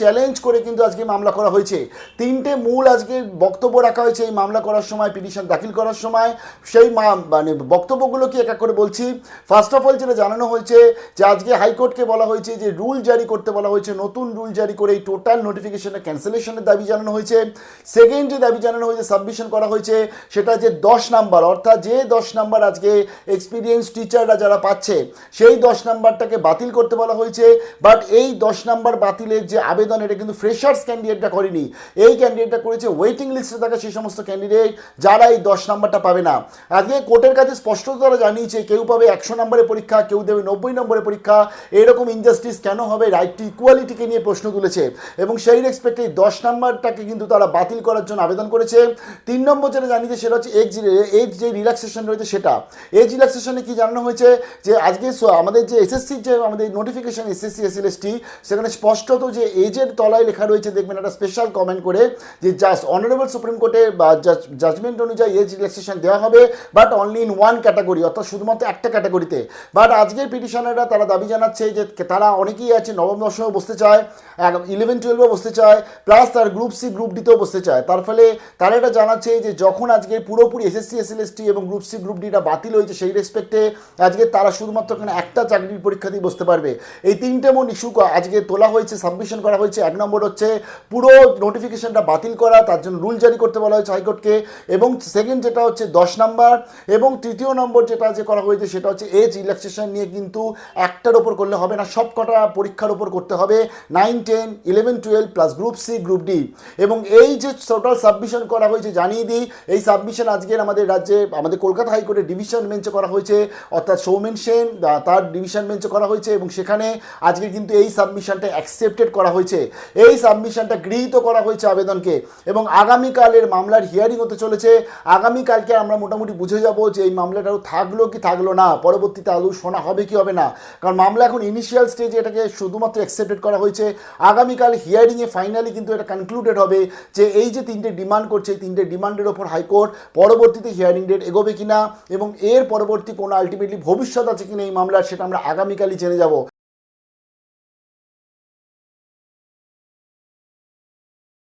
Challenge করে কিন্তু আজকে মামলা করা হয়েছে। তিনটে মূল আজকে বক্তব্য রাখা হয়েছে এই মামলা করার সময়, পিটিশন দাখিল করার সময়। সেই মানে বক্তব্যগুলো কি এক এক করে বলছি। ফার্স্ট অফ অল যেটা জানানো হয়েছে যে আজকে হাইকোর্টকে বলা হয়েছে যে রুল জারি করতে বলা হয়েছে, নতুন রুল জারি করে এই টোটাল নোটিফিকেশনের ক্যান্সেলেশনের দাবি জানানো হয়েছে। সেকেন্ড যে দাবি জানানো হয়েছে সাবমিশন করা হয়েছে, সেটা যে দশ নাম্বার, অর্থাৎ যে দশ নাম্বার আজকে এক্সপিরিয়েন্স টিচাররা যারা পাচ্ছে, সেই দশ নাম্বারটাকে বাতিল করতে বলা হয়েছে। বাট এই দশ নাম্বার বাতিলের যে আবেদন এটা কিন্তু ফ্রেশার্স ক্যান্ডিডেটটা করেনি। এই ক্যান্ডিডেটটা করেছে ওয়েটিং লিস্টে থাকা সেই সমস্ত ক্যান্ডিডেট যারা এই দশ নাম্বারটা পাবে না। আজকে কোর্টের কাছে স্পষ্ট তারা জানিয়েছে, কেউ পাবে একশো নম্বরের পরীক্ষা, কেউ দেবে নব্বই নম্বরের পরীক্ষা। এরকম ইনজাস্টিস কেন হবে? রাইট টু ইকুয়ালিটিকে নিয়ে প্রশ্ন তুলেছে। এবং সেই রেসপেক্টে এই দশ নাম্বারটাকে কিন্তু তারা বাতিল করার জন্য আবেদন করেছে। তিন নম্বর যেটা জানিয়েছে সেটা হচ্ছে এজ এজ যে রিল্যাক্সেশন রয়েছে সেটা। এজ রিল্যাক্সেশনে কি জানানো হয়েছে? যে আজকে আমাদের যে এসএসসির যে আমাদের নোটিফিকেশন এসএসসি এসএলএসটি সেখানে স্পষ্টত যে এজের তলায় লেখা রয়েছে, দেখবেন একটা স্পেশাল কমেন্ট করে যে জাস্ট অনারেবল সুপ্রিম কোর্টের বা জাজমেন্ট অনুযায়ী এজ রিল্যাক্সেশন দেওয়া হবে but only in one category অর্থাৎ শুধুমাত্র একটা ক্যাটাগরিতে বাট আজকের পিটিশনাররা তারা দাবি জানাচ্ছে যে তারা অনেকেই আছে, নবম দশমে বসতে চায় ইলেভেন টুয়েলভে বসতে চায় প্লাস তার গ্রুপ সি গ্রুপ ডিতেও বসতে চায়। তার ফলে তারা এটা জানাচ্ছে যে যখন আজকে পুরোপুরি এসএসসি এসএলএসটি এবং গ্রুপ সি গ্রুপ ডিটা বাতিল হয়েছে সেই রেসপেক্টে আজকে তারা শুধুমাত্র একটা চাকরির পরীক্ষা দিয়ে বসতে পারবে। এই তিনটে মন ইস্যু আজকে তোলা হয়েছে সাবমিশন করা হয়েছে এক নম্বর হচ্ছে পুরো নোটিফিকেশনটা বাতিল করা, তার জন্য রুল জারি করতে বলা হয়েছে হাইকোর্টকে। এবং সেকেন্ড যেটা হচ্ছে দশ নম্বর, এবং তৃতীয় নম্বর যেটা যে করা হয়েছে সেটা হচ্ছে এজ রিল্যাক্সেশন নিয়ে কিন্তু একটার ওপর করলে হবে না সব কটা পরীক্ষার ওপর করতে হবে। Nine ten eleven twelve plus group C group D এবং এই যে টোটাল সাবমিশন করা হয়েছে, জানিয়ে দিই, এই সাবমিশন আজকের আমাদের রাজ্যে, আমাদের কলকাতা হাইকোর্টের ডিভিশন বেঞ্চে করা হয়েছে। অর্থাৎ সৌমেন সেন তার ডিভিশন বেঞ্চে করা হয়েছে, এবং সেখানে আজকে কিন্তু এই সাবমিশনটা অ্যাকসেপ্টেড করা হয়েছে। এই সাবমিশনটা গৃহীত করা হয়েছে আবেদনকে এবং আগামীকালের মামলার হিয়ারিং হতে চলেছে। আগামীকালকে আমরা মোটামুটি বুঝে যাব যে এই মামলাটা থাকল কি থাকল না। পরবর্তীতে আদৌ শোনা হবে কি হবে না। কারণ মামলা এখন ইনিশিয়াল স্টেজে এটাকে শুধুমাত্র অ্যাকসেপ্টেড করা হয়েছে। আগামীকাল হিয়ারিংয়ে ফাইনালি কিন্তু এটা কনক্লুডেড হবে যে এই যে তিনটে ডিমান্ড করছে, এই তিনটে ডিমান্ডের ওপর হাইকোর্ট পরবর্তীতে হিয়ারিং ডেট এগোবে কিনা এবং এর পরবর্তী কোনো আলটিমেটলি ভবিষ্যৎ আছে কিনা এই মামলার, সেটা আমরা আগামীকালই জেনে যাব।